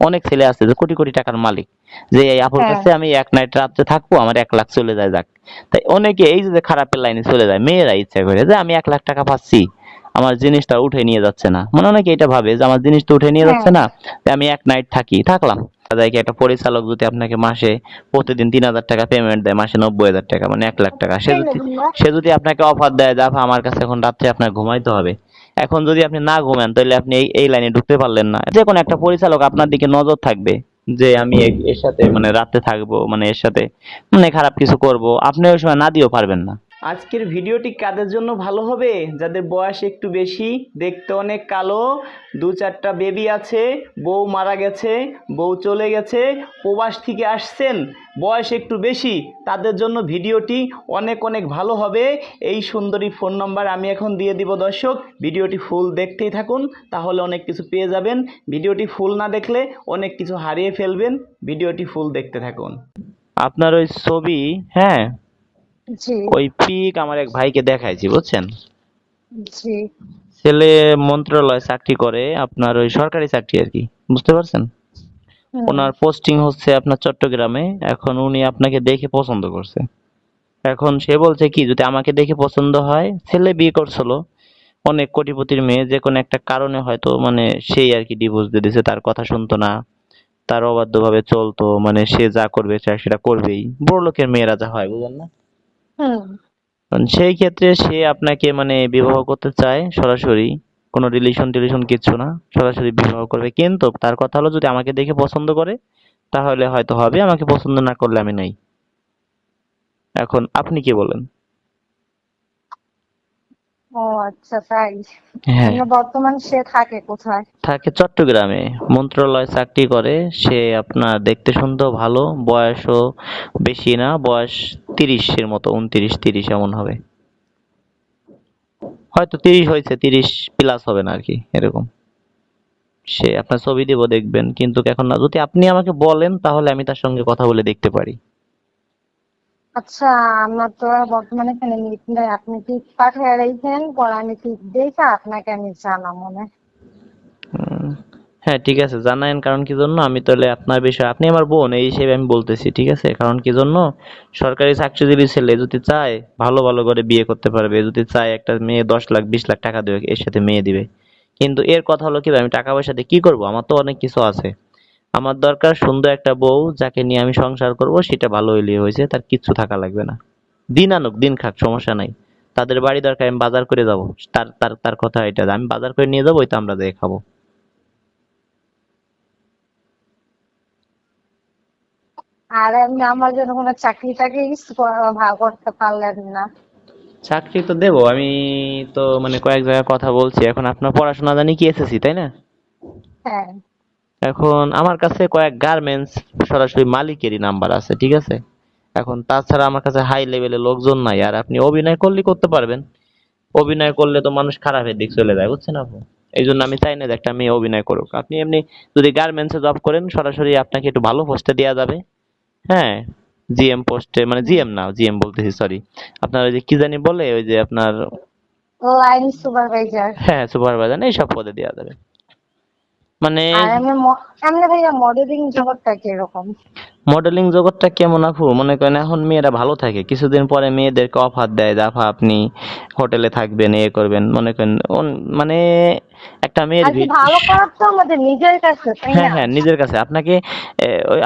অনেক ছেলে আছে যে কোটি কোটি টাকার মালিক। যে এই আপুর হ্যাঁ। কাছে আমি এক নাইট রাত্রে থাকব আমার এক লাখ চলে যায় যাক। তাই অনেকে এই যে খারাপের লাইনে চলে যায় মেয়েরা ইচ্ছা করে যে আমি এক লাখ টাকা পাচ্ছি আমার জিনিসটা উঠে নিয়ে যাচ্ছে না। মানে অনেকে এটা ভাবে যে আমার জিনিসটা উঠে নিয়ে যাচ্ছে না আমি এক নাইট থাকি থাকলাম। দেখা যায় কি একটা পরিচালক যদি আপনাকে মাসে প্রতিদিন তিন হাজার টাকা পেমেন্ট দেয় মাসে নব্বই হাজার টাকা মানে এক লাখ টাকা সে যদি সে যদি আপনাকে অফার দেয় যে আমার কাছে এখন রাত্রে আপনার ঘুমাইতে হবে। এখন যদি আপনি না ঘুমেন, তাহলে আপনি এই এই লাইনে ঢুকতে পারলেন না। যে কোনো একটা পরিচালক আপনার দিকে নজর থাকবে, যে আমি এর সাথে মানে রাতে থাকব মানে এর সাথে মানে খারাপ কিছু করব। আপনি ওই সময় না দিয়েও পারবেন না। আজকের ভিডিওটি কাদের জন্য ভালো হবে? যাদের বয়স একটু বেশি, দেখতে অনেক কালো, দু চারটা বেবি আছে, বউ মারা গেছে, বউ চলে গেছে, প্রবাস থেকে আসছেন, বয়স একটু বেশি, তাদের জন্য ভিডিওটি অনেক অনেক ভালো হবে। এই সুন্দরী ফোন নাম্বার আমি এখন দিয়ে দিব দর্শক, ভিডিওটি ফুল দেখতেই থাকুন, তাহলে অনেক কিছু পেয়ে যাবেন। ভিডিওটি ফুল না দেখলে অনেক কিছু হারিয়ে ফেলবেন, ভিডিওটি ফুল দেখতে থাকুন। আপনার ওই ছবি হ্যাঁ জি। ওই পিক আমার এক ভাইকে দেখাইছি বুঝছেন? জি। ছেলে মন্ত্রণালয় চাকরি করে আপনার ওই সরকারি চাকরি আর কি বুঝতে পারছেন? ওনার পোস্টিং হচ্ছে আপনার চট্টগ্রামে এখন উনি আপনাকে দেখে পছন্দ করছে। এখন সে বলছে কি যদি আমাকে দেখে পছন্দ হয় ছেলে বিয়ে করছিল অনেক কোটিপতির মেয়ে যে কোনো একটা কারণে হয়তো মানে সেই আর কি ডিভোর্স দিয়ে দিছে তার কথা শুনতো না তার অবাধ্যভাবে চলতো মানে সে যা করবে সেটা করবেই। বড় লোকের মেয়েরা যা হয় বুঝলেন না? সেই ক্ষেত্রে সে আপনাকে মানে বিবাহ করতে চায় সরাসরি। কোনো রিলেশন টিলেশন কিছু না, সরাসরি বিবাহ করবে। কিন্তু তার কথা হলো যদি আমাকে দেখে পছন্দ করে, তাহলে হয়তো হবে। আমাকে পছন্দ না করলে আমি নাই। এখন আপনি কি বলেন? ও আচ্ছা তাই। হ্যাঁ। মানে বর্তমান সে থাকে কোথায়? থাকে চট্টগ্রামে। মন্ত্রণালয় চাকরি করে। সে আপনার দেখতে শুনতেও ভালো। বয়সও বেশি না। বয়স তিরিশের মতো উনত্রিশ তিরিশ এমন হবে। হয়তো তিরিশ হয়েছে তিরিশ প্লাস হবে না আর কি এরকম। সে আপনার ছবি দেবো দেখবেন। কিন্তু এখন না যদি আপনি আমাকে বলেন তাহলে আমি তার সঙ্গে কথা বলে দেখতে পারি। আচ্ছা আমার তো বর্তমানে এখানে মিট নাই আপনি কি পাঠিয়ে রেখেছেন পরে আমি কি দেখে আপনাকে আমি জানাব মনে হ্যাঁ ঠিক আছে, জানায়েন, কারণ কি জন্য? আমি তাহলে আপনার বিষয়ে, আপনি আমার বোন, এই হিসেবে আমি বলতেছি, ঠিক আছে? কারণ কি জন্য? সরকারি চাকরিজীবী ছেলে যদি চায়, ভালো ভালো করে বিয়ে করতে পারবে। যদি চায় একটা মেয়ে দশ লাখ, বিশ লাখ টাকা দেবে, এর সাথে মেয়ে দিবে। কিন্তু এর কথা হলো কি আমি টাকা পয়সা দিয়ে কি করব? আমার তো অনেক কিছু আছে। আমার দরকার সুন্দর একটা বউ যাকে নিয়ে আমি সংসার করব সেটা ভালো হইলে হয়েছে তার কিচ্ছু থাকা লাগবে না। দিন আনুক দিন খাক সমস্যা নাই। তাদের বাড়ি দরকার আমি বাজার করে যাব। তার তার তার কথা এটা আমি বাজার করে নিয়ে যাব ওই তো আমরা যেয়ে খাব। আর এমনি আমার জন্য কোনো চাকরি টাকরি কিছু করা- ভাগ করতে পারলেন না। চাকরি তো দেবো আমি তো মানে কয়েক জায়গায় কথা বলছি। এখন আপনার পড়াশোনা জানি কি এসএসসি তাই না? হ্যাঁ। এখন আমার কাছে কয়েক গার্মেন্টস সরাসরি মালিকেরই নাম্বার আছে ঠিক আছে? এখন তাছাড়া আমার কাছে হাই লেভেলের লোকজন নাই আর আপনি অভিনয় করলে করতে পারবেন। অভিনয় করলে তো মানুষ খারাপের দিক চলে যায় বুঝছেন আপু? এই জন্য আমি চাই না যে একটা মেয়ে অভিনয় করুক। আপনি এমনি যদি গার্মেন্টসে জব করেন সরাসরি আপনাকে একটু ভালো পোস্টে দেওয়া যাবে। হ্যাঁ জিএম পোস্টে মানে জিএম না জিএম বলতেছি সরি আপনার ওই যে কি জানি বলে ওই যে আপনার লাইন সুপারভাইজার হ্যাঁ সুপারভাইজার এই সব পদে দেওয়া যাবে। মানে এমনি ভাইয়া মডেলিং জগৎটা কীরকম? মডেলিং জগৎটা কেমন আপু? মনে করেন এখন মেয়েরা ভালো থাকে। কিছুদিন পরে মেয়েদেরকে অফার দেয় আপা আপনি হোটেলে থাকবেন এ করবেন। মনে করেন মানে একটা মেয়ের ভালো করার তো আমাদের নিজের কাছে হ্যাঁ হ্যাঁ নিজের কাছে। আপনাকে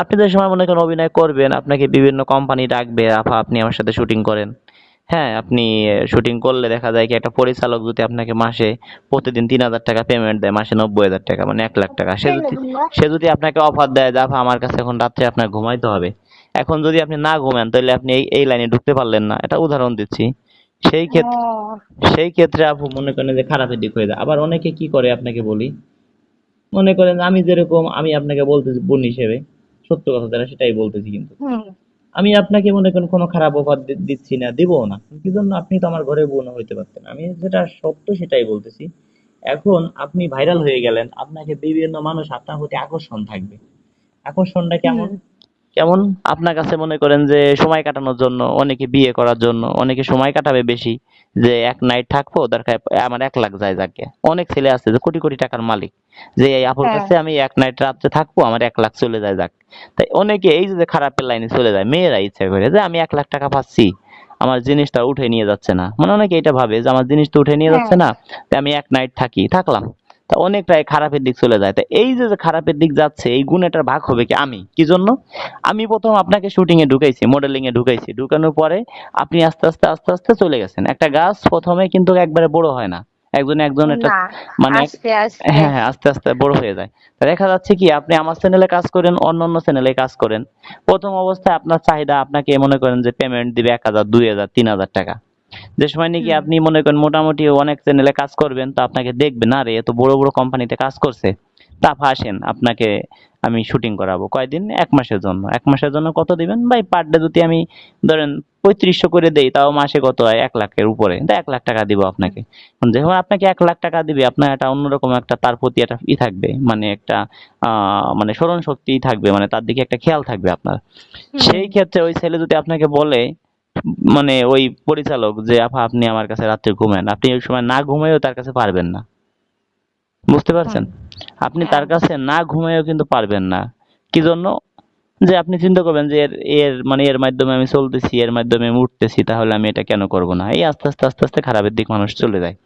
আপনি যে সময় মনে করেন অভিনয় করবেন আপনাকে বিভিন্ন কোম্পানি ডাকবে আপা আপনি আমার সাথে শুটিং করেন। হ্যাঁ আপনি শুটিং করলে দেখা যায় কি একটা পরিচালক যদি আপনাকে মাসে প্রতিদিন তিন হাজার টাকা পেমেন্ট দেয় মাসে নব্বই হাজার টাকা মানে এক লাখ টাকা। সে যদি সে যদি আপনাকে অফার দেয় যে আমার কাছে এখন রাত্রে আপনার ঘুমাইতে হবে। এখন যদি আপনি না ঘুমান তাহলে আপনি এই এই লাইনে ঢুকতে পারলেন না। এটা উদাহরণ দিচ্ছি। সেই ক্ষেত্রে সেই ক্ষেত্রে আপু মনে করেন যে খারাপের দিক হয়ে যায়। আবার অনেকে কি করে আপনাকে বলি? মনে করেন আমি যেরকম আমি আপনাকে বলতেছি বোন হিসেবে সত্য কথা যারা সেটাই বলতেছি কিন্তু। আমি আপনাকে মনে করেন কোনো খারাপ অফার দিচ্ছি না, দিবও না। কি জন্য আপনি তো আমার ঘরে বোন হইতে পারতেন। আমি যেটা সত্য সেটাই বলতেছি। এখন আপনি ভাইরাল হয়ে গেলেন, আপনাকে বিভিন্ন মানুষ আপনার প্রতি আকর্ষণ থাকবে। আকর্ষণটা কেমন। কেমন? আপনার কাছে মনে করেন যে সময় কাটানোর জন্য অনেকে বিয়ে করার জন্য অনেকে সময় কাটাবে বেশি যে এক নাইট থাকব দরকার আমার এক লাখ যায় যাকে। অনেক ছেলে আছে যে কোটি কোটি টাকার মালিক যে এই আপুর হ্যাঁ। কাছে আমি এক নাইট রাত্রে থাকব আমার এক লাখ চলে যায় যাক। তাই অনেকে এই যে খারাপের লাইনে চলে যায় মেয়েরা ইচ্ছা করে যে আমি এক লাখ টাকা পাচ্ছি আমার জিনিসটা উঠে নিয়ে যাচ্ছে না। মানে অনেকে এটা ভাবে যে আমার জিনিসটা উঠে নিয়ে যাচ্ছে না আমি এক নাইট থাকি থাকলাম। তা অনেকটাই খারাপের দিক চলে যায়। তা এই যে খারাপের দিক যাচ্ছে এই গুণেটার ভাগ হবে কি আমি? কি জন্য? আমি প্রথম আপনাকে শুটিং এ ঢুকাইছি মডেলিং এ ঢুকাইছি। ঢুকানোর পরে আপনি আস্তে আস্তে আস্তে আস্তে চলে গেছেন। একটা গাছ প্রথমে কিন্তু একবারে বড় হয় না। একজন একজন একটা মানে আস্তে আস্তে। হ্যাঁ হ্যাঁ আস্তে আস্তে বড় হয়ে যায়। তা দেখা যাচ্ছে কি আপনি আমার চ্যানেলে কাজ করেন অন্য অন্য চ্যানেলে কাজ করেন। প্রথম অবস্থায় আপনার চাহিদা আপনাকে মনে করেন যে পেমেন্ট দিবে এক হাজার দুই হাজার তিন হাজার টাকা। যে সময় নাকি আপনি মনে করেন মোটামুটি অনেক চ্যানেলে কাজ করবেন তো আপনাকে দেখবে না রে এত বড় বড় কোম্পানিতে কাজ করছে। তা আসেন আপনাকে আমি শুটিং করাবো। কয়দিন? এক মাসের জন্য। এক মাসের জন্য কত দিবেন? ভাই পার ডে যদি আমি ধরেন পঁয়ত্রিশশো করে দেই তাও মাসে কত হয়? এক লাখের উপরে। তো এক লাখ টাকা দিব আপনাকে। যখন আপনাকে এক লাখ টাকা দিবে আপনার একটা অন্যরকম একটা তার প্রতি একটা ই থাকবে মানে একটা আহ মানে স্মরণ শক্তি থাকবে মানে তার দিকে একটা খেয়াল থাকবে আপনার। সেই ক্ষেত্রে ওই ছেলে যদি আপনাকে বলে মানে ওই পরিচালক যে আপা আপনি আমার কাছে রাত্রে ঘুমেন। আপনি ওই সময় না ঘুমাইও তার কাছে পারবেন না। বুঝতে পারছেন? আপনি তার কাছে না ঘুমাইও কিন্তু পারবেন না। কি জন্য? যে আপনি চিন্তা করবেন যে এর এর মানে এর মাধ্যমে আমি চলতেছি এর মাধ্যমে আমি উঠতেছি তাহলে আমি এটা কেন করব না? এই আস্তে আস্তে আস্তে আস্তে খারাপের দিক মানুষ চলে যায়।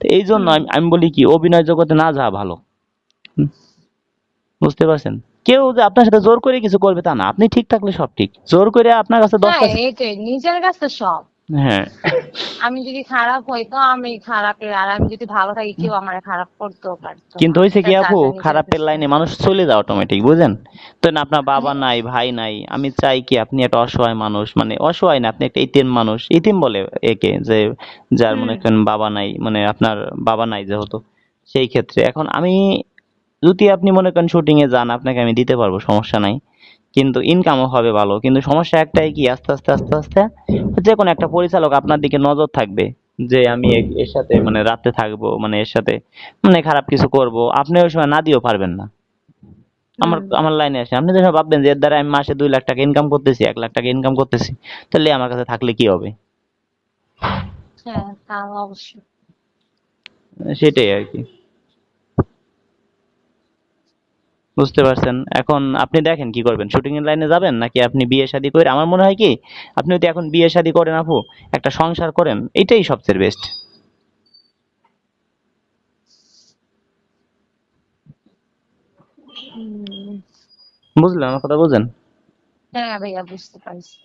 তো এই জন্য আমি আমি বলি কি অভিনয় জগতে না যাওয়া ভালো। বুঝতে পারছেন? কেউ যে আপনার সাথে জোর করে কিছু করবে তা না। আপনি ঠিক থাকলে সব ঠিক। জোর করে আপনার কাছে দশটা হ্যাঁ এইটাই নিজের কাছে সব। হ্যাঁ। আমি যদি খারাপ হই তো আমি খারাপের আর আমি যদি ভালো থাকি কেউ আমার খারাপ করতেও পারতো কিন্তু হয়েছে কি আপু? খারাপের লাইনে মানুষ চলে যায় অটোমেটিক বুঝেন? তো না আপনার বাবা নাই ভাই নাই আমি চাই কি আপনি একটা অসহায় মানুষ মানে অসহায় না আপনি একটা ইতিম মানুষ। ইতিম বলে একে যে যার মনে করেন বাবা নাই মানে আপনার বাবা নাই যেহেতু। সেই ক্ষেত্রে এখন আমি যদি আপনি মনে করেন শুটিং এ যান আপনাকে আমি দিতে পারব সমস্যা নাই। কিন্তু ইনকামও হবে ভালো। কিন্তু সমস্যা একটাই কি আস্তে আস্তে আস্তে আস্তে যে কোনো একটা পরিচালক আপনার দিকে নজর থাকবে যে আমি এর সাথে মানে রাতে থাকব মানে এর সাথে মানে খারাপ কিছু করব। আপনি ওই সময় না দিয়েও পারবেন না। আমার আমার লাইনে আসে। আপনি যখন ভাববেন যে এর দ্বারা আমি মাসে দুই লাখ টাকা ইনকাম করতেছি এক লাখ টাকা ইনকাম করতেছি তাহলে আমার কাছে থাকলে কি হবে? হ্যাঁ তা সেটাই আর কি। বুঝতে পারছেন। এখন আপনি দেখেন কি করবেন। শুটিং এর লাইনে যাবেন নাকি আপনি বিয়ে শাদী করে, আমার মনে হয় কি, আপনি যদি এখন বিয়ে শাদী করেন আপু, একটা সংসার করেন, এটাই সবচেয়ে বেস্ট। বুঝলেন আমার কথা বুঝেন? হ্যাঁ ভাইয়া, বুঝতে পারছি।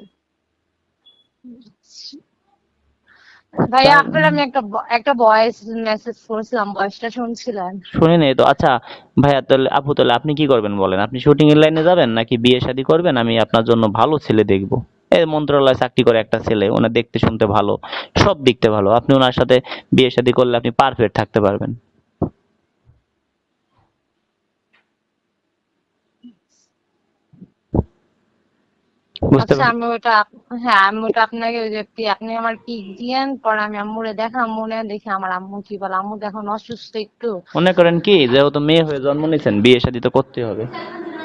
ভাইয়া আপনার আমি একটা একটা ভয়েস মেসেজ করেছিলাম ভয়েসটা শুনছিলেন। শুনে নেই তো। আচ্ছা ভাইয়া তাহলে আপু তাহলে আপনি কি করবেন বলেন? আপনি শুটিং এর লাইনে যাবেন নাকি বিয়ে শাদী করবেন? আমি আপনার জন্য ভালো ছেলে দেখব। এই মন্ত্রণালয়ে চাকরি করে একটা ছেলে ওনার দেখতে শুনতে ভালো সব দিকতে ভালো। আপনি ওনার সাথে বিয়ে শাদী করলে আপনি পারফেক্ট থাকতে পারবেন। বুঝতে আচ্ছা আমি ওটা হ্যাঁ আমি ওটা আপনাকে ওই যে আপনি আমার পিক দিয়েন পরে আমি আম্মুরে দেখাম মনে দেখি আমার আম্মু কি বলে আম্মু তো অসুস্থ একটু। মনে করেন কি যেহেতু মেয়ে হয়ে জন্ম নিয়েছেন বিয়ে শাদী তো করতে হবে।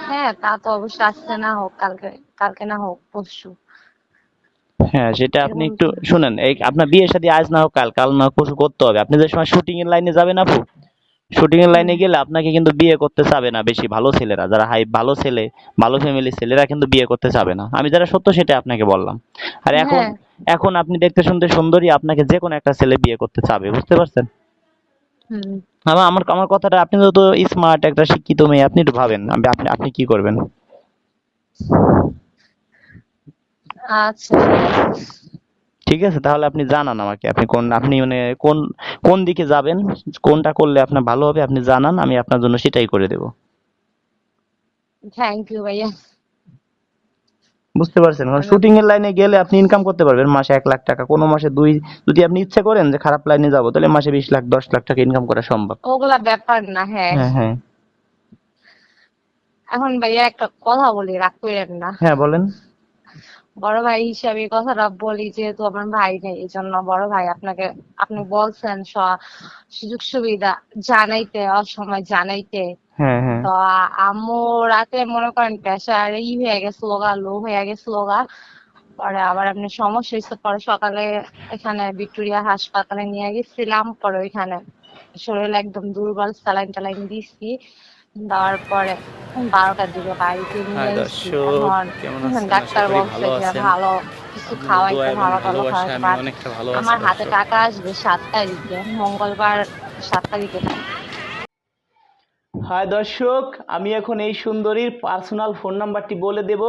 হ্যাঁ তা তো অবশ্যই আজকে না হোক কালকে কালকে না হোক পরশু। হ্যাঁ সেটা আপনি একটু শুনেন এই আপনার বিয়ে শাদী আজ না হোক কাল কাল না হোক পরশু করতে হবে। আপনি যে সময় শুটিং এর লাইনে যাবেন আপু শুটিং এর লাইনে গেলে আপনাকে কিন্তু বিয়ে করতে চাবে না বেশি ভালো ছেলেরা। যারা হাই ভালো ছেলে ভালো ফ্যামিলির ছেলেরা কিন্তু বিয়ে করতে চাবে না। আমি যারা সত্য সেটা আপনাকে বললাম। আর এখন হ্যাঁ। এখন আপনি দেখতে শুনতে সুন্দরী আপনাকে যে কোনো একটা ছেলে বিয়ে করতে চাবে বুঝতে পারছেন? আমার আমার আমার কথাটা আপনি তো স্মার্ট একটা শিক্ষিত মেয়ে আপনি একটু ভাবেন আমি- আপনি আপনি কি করবেন? আচ্ছা। ঠিক আছে? তাহলে আপনি জানান আমাকে। আপনি কোন আপনি মানে কোন কোন দিকে যাবেন কোনটা করলে আপনার ভালো হবে আপনি জানান আমি আপনার জন্য সেটাই করে দেব। থ্যাংক ইউ ভাইয়া। বুঝতে পারছেন? কারণ শুটিং এর লাইনে গেলে আপনি ইনকাম করতে পারবেন মাসে এক লাখ টাকা। কোনো মাসে দুই যদি আপনি ইচ্ছে করেন যে খারাপ লাইনে যাব তাহলে মাসে বিশ লাখ দশ লাখ টাকা ইনকাম করা সম্ভব। ওগুলা ব্যাপার না হ্যাঁ। হ্যাঁ হ্যাঁ। এখন ভাইয়া একটা কথা বলি রাগ করেন না। হ্যাঁ বলেন। বড় ভাই হিসাবে কথাটা বলি যেহেতু আমার ভাই নেই এই জন্য বড় ভাই আপনাকে আপনি বলছেন সুযোগ সুবিধা জানাইতে অসময় জানাইতে। হ্যাঁ হ্যাঁ। তো আম্মু রাতে মনে করেন প্রেশার ই হয়ে গেছিল গা লো হয়ে গেছিল গা পরে আবার আপনি সমস্যা হয়েছে পরে সকালে এখানে ভিক্টোরিয়া হাসপাতালে নিয়ে গেছিলাম পরে ওইখানে শরীর একদম দুর্বল স্যালাইন টালাইন দিছি। দেওয়ার পরে বারোটার দিকে বাড়িতে নিয়ে আছেন? ডাক্তার বলছে ভালো যে ভালো কিছু খাওয়াইতে ভালো ভালো খাওয়াইতে আমার হাতে টাকা আসবে সাত তারিখে মঙ্গলবার সাত তারিখে। হাই দর্শক, আমি এখন এই সুন্দরীর পার্সোনাল ফোন নাম্বারটি বলে দেব।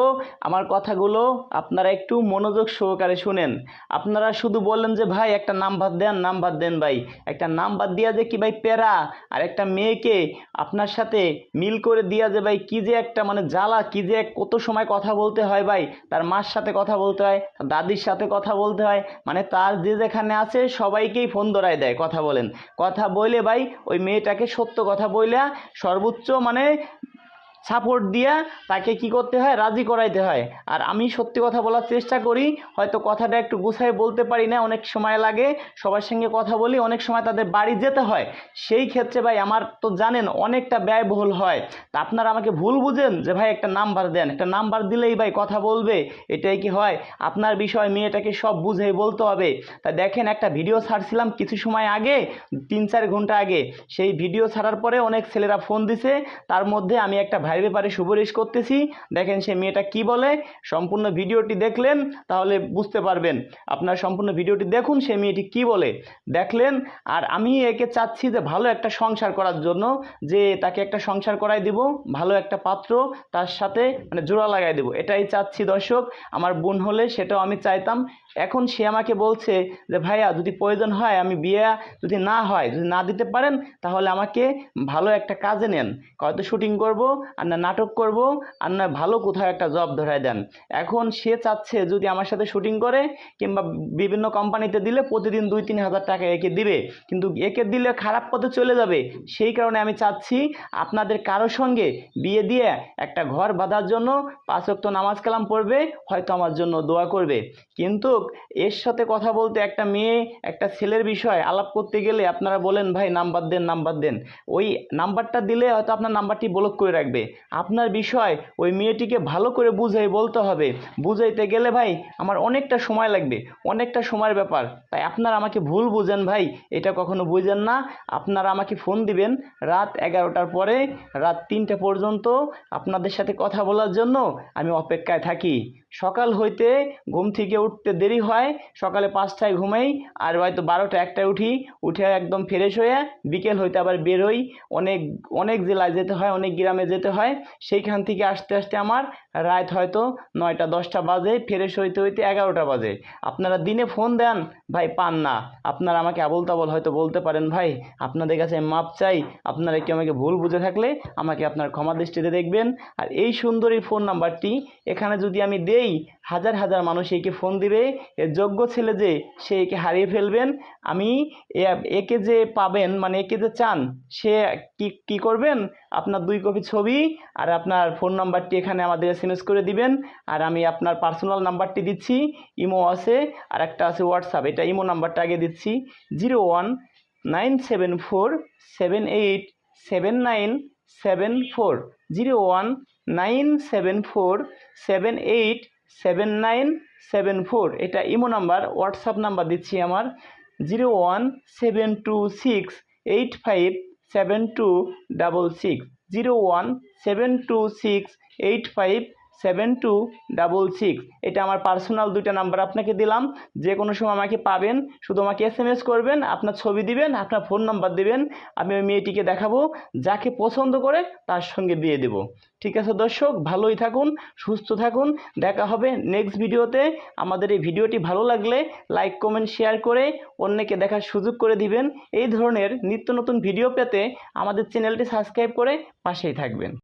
আমার কথাগুলো আপনারা একটু মনোযোগ সহকারে শুনেন। আপনারা শুধু বললেন যে, ভাই, একটা নাম্বার দেন নাম্বার দেন ভাই। একটা নাম্বার দিয়া যে কি ভাই প্যারা, আর একটা মেয়েকে আপনার সাথে মিল করে দিয়া যে, ভাই, কি যে একটা মানে জ্বালা, কি যে কত সময় কথা বলতে হয় ভাই। তার মার সাথে কথা বলতে হয়, তার দাদির সাথে কথা বলতে হয় মানে তার যে যেখানে আছে সবাইকেই ফোন ধরায় দেয় কথা বলেন। কথা বলে ভাই, ওই মেয়েটাকে সত্য কথা বইলা সর্বোচ্চ মানে সাপোর্ট দিয়া তাকে কি করতে হয়? রাজি করাইতে হয়। আর আমি সত্যি কথা বলার চেষ্টা করি, হয়তো কথাটা একটু গুছাই বলতে পারি না, অনেক সময় লাগে। সবার সঙ্গে কথা বলি, অনেক সময় তাদের বাড়ি যেতে হয়। সেই ক্ষেত্রে ভাই আমার তো জানেন অনেকটা ব্যয়বহুল হয়। তা আপনারা আমাকে ভুল বুঝেন? যে ভাই একটা নাম্বার দেন, একটা নাম্বার দিলেই ভাই কথা বলবে, এটাই কি হয়? আপনার বিষয় মেয়েটাকে সব বুঝে বলতে হবে। তা দেখেন, একটা ভিডিও ছাড়ছিলাম কিছু সময় আগে, তিন চার ঘণ্টা আগে। সেই ভিডিও ছাড়ার পরে অনেক ছেলেরা ফোন দিছে। তার মধ্যে আমি একটা ভাইয়ের ব্যাপারে সুপারিশ করতেছি। দেখেন সে মেয়েটা কি বলে? সম্পূর্ণ ভিডিওটি দেখলেন, তাহলে বুঝতে পারবেন। আপনার সম্পূর্ণ ভিডিওটি দেখুন সে মেয়েটি কি বলে? দেখলেন, আর আমি একে চাচ্ছি যে ভালো একটা সংসার করার জন্য, যে তাকে একটা সংসার করাই দিব, ভালো একটা পাত্র, তার সাথে মানে জোড়া লাগাই দেব। এটাই চাচ্ছি দর্শক, আমার বোন হলে সেটাও আমি চাইতাম। এখন সে আমাকে বলছে যে, ভাইয়া, যদি প্রয়োজন হয় আমি বিয়ে, যদি না হয়, যদি না দিতে পারেন, তাহলে আমাকে ভালো একটা কাজে নেন। হয়তো শুটিং করব আর না নাটক করব, আর না ভালো কোথাও একটা জব ধরায় দেন। এখন সে চাচ্ছে যদি আমার সাথে শুটিং করে, কিংবা বিভিন্ন কোম্পানিতে দিলে প্রতিদিন দুই, তিন হাজার টাকা একে দিবে। কিন্তু একে দিলে খারাপ পথে চলে যাবে। সেই কারণে আমি চাচ্ছি আপনাদের কারোর সঙ্গে বিয়ে দিয়ে একটা ঘর বাঁধার জন্য পাঁচ ওয়াক্ত নামাজ কালাম পড়বে, হয়তো আমার জন্য দোয়া করবে। কিন্তু এর সাথে কথা বলতে একটা মেয়ে, একটা ছেলের বিষয় আলাপ করতে গেলে আপনারা বলেন, ভাই, নাম্বার দেন নাম্বার দেন। ওই নাম্বারটা দিলে হয়তো আপনার নাম্বারটি ব্লক করে রাখবে। আপনার বিষয় ওই মেয়েটিকে ভালো করে বুঝাই বলতে হবে। বুঝাইতে গেলে ভাই আমার অনেকটা সময় লাগবে, অনেকটা সময়ের ব্যাপার। তাই আপনারা আমাকে ভুল বুঝেন ভাই, এটা কখনো বুঝেন না। আপনারা আমাকে ফোন দিবেন রাত এগারোটার পরে, রাত তিনটে পর্যন্ত আপনাদের সাথে কথা বলার জন্য আমি অপেক্ষায় থাকি। সকাল হইতে ঘুম থেকে উঠতে দেরি হয়, সকালে পাঁচটায় ঘুমাই, আর হয়তো বারোটা একটায় উঠি, উঠে একদম ফ্রেশ হয়ে বিকেল হইতে আবার বেরোই অনেক অনেক জেলায় যেতে হয়, অনেক গ্রামে যেতে হয়। সেইখান থেকে আসতে আসতে আমার রাত হয়তো নয়টা, দশটা বাজে ফ্রেশ হইতে হইতে এগারোটা বাজে। আপনারা দিনে ফোন দেন, ভাই, পান না। আপনারা আমাকে আবল তাবল হয়তো বলতে পারেন, ভাই, আপনাদের কাছে মাপ চাই। আপনারা কি আমাকে ভুল বুঝে থাকলে আমাকে আপনার ক্ষমা দৃষ্টিতে দেখবেন। আর এই সুন্দরী ফোন নাম্বারটি এখানে যদি আমি দেই হাজার হাজার মানুষ একে ফোন দিবে। এর যোগ্য ছেলে যে, সে একে হারিয়ে ফেলবেন। আমি একে যে পাবেন মানে একে যে চান, সে কি কি করবেন? আপনার দুই কপি ছবি আর আপনার ফোন নাম্বারটি এখানে আমাদের এস করে দিবেন। আর আমি আপনার পার্সোনাল নাম্বারটি দিচ্ছি, ইমো আছে আর একটা আছে হোয়াটসঅ্যাপ এটা ইমো নাম্বারটা আগে দিচ্ছি zero one nine seven four seven eight seven nine seven four zero one nine seven four seven eight seven nine seven four এটা ইমো নাম্বার হোয়াটসঅ্যাপ নাম্বার দিচ্ছি আমার zero one seven two six eight five seven two double six zero one seven two six eight five seven two double six এটা আমার personal দুইটা number আপনাকে দিলাম। যে কোনো সময় আমাকে পাবেন, শুধু আমাকে এস এম এস করবেন, আপনার ছবি দিবেন, আপনার ফোন নাম্বার দিবেন, আমি ওই মেয়েটিকে দেখাবো, যাকে পছন্দ করে তার সঙ্গে বিয়ে দেব। ঠিক আছে দর্শক, ভালোই থাকুন, সুস্থ থাকুন, দেখা হবে নেক্সট ভিডিওতে। আমাদের এই ভিডিওটি ভালো লাগলে লাইক কমেন্ট শেয়ার করে অন্যকে দেখার সুযোগ করে দিবেন। এই ধরনের নিত্য নতুন ভিডিও পেতে আমাদের চ্যানেলটি সাবস্ক্রাইব করে পাশেই থাকবেন।